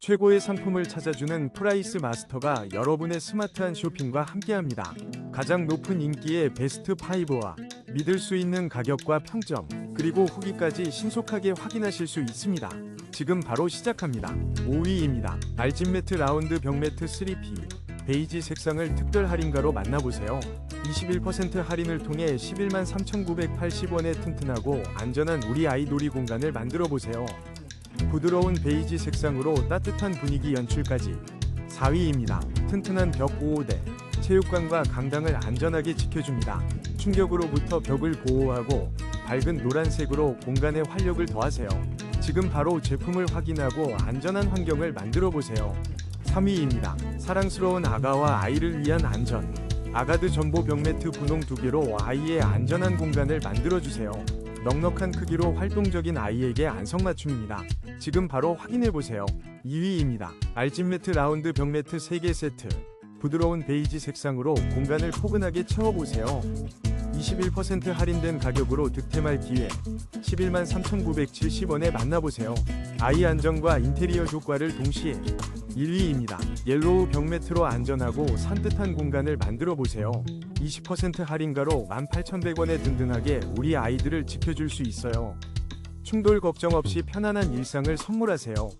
최고의 상품을 찾아주는 프라이스 마스터가 여러분의 스마트한 쇼핑과 함께합니다. 가장 높은 인기의 베스트 5와 믿을 수 있는 가격과 평점, 그리고 후기까지 신속하게 확인하실 수 있습니다. 지금 바로 시작합니다. 5위입니다. 알진 매트 라운드 벽 매트 3P 베이지 색상을 특별 할인가로 만나보세요. 21% 할인을 통해 11만 3,980원에 튼튼하고 안전한 우리 아이 놀이 공간을 만들어 보세요. 부드러운 베이지 색상으로 따뜻한 분위기 연출까지 4위입니다. 튼튼한 벽 보호대 체육관과 강당을 안전하게 지켜줍니다. 충격으로부터 벽을 보호하고 밝은 노란색으로 공간에 활력을 더하세요. 지금 바로 제품을 확인하고 안전한 환경을 만들어 보세요. 3위입니다. 사랑스러운 아가와 아이를 위한 안전 아가드 전보 벽매트 분홍 두 개로 아이의 안전한 공간을 만들어 주세요. 넉넉한 크기로 활동적인 아이에게 안성맞춤입니다. 지금 바로 확인해 보세요. 2위입니다. 알진 매트 라운드 벽 매트 3개 세트. 부드러운 베이지 색상으로 공간을 포근하게 채워보세요. 21% 할인된 가격으로 득템할 기회. 11만 3,970원에 만나보세요. 아이 안정과 인테리어 효과를 동시에 1위입니다. 옐로우 벽 매트로 안전하고 산뜻한 공간을 만들어 보세요. 20% 할인가로 18,100원에 든든하게 우리 아이들을 지켜줄 수 있어요. 충돌 걱정 없이 편안한 일상을 선물하세요.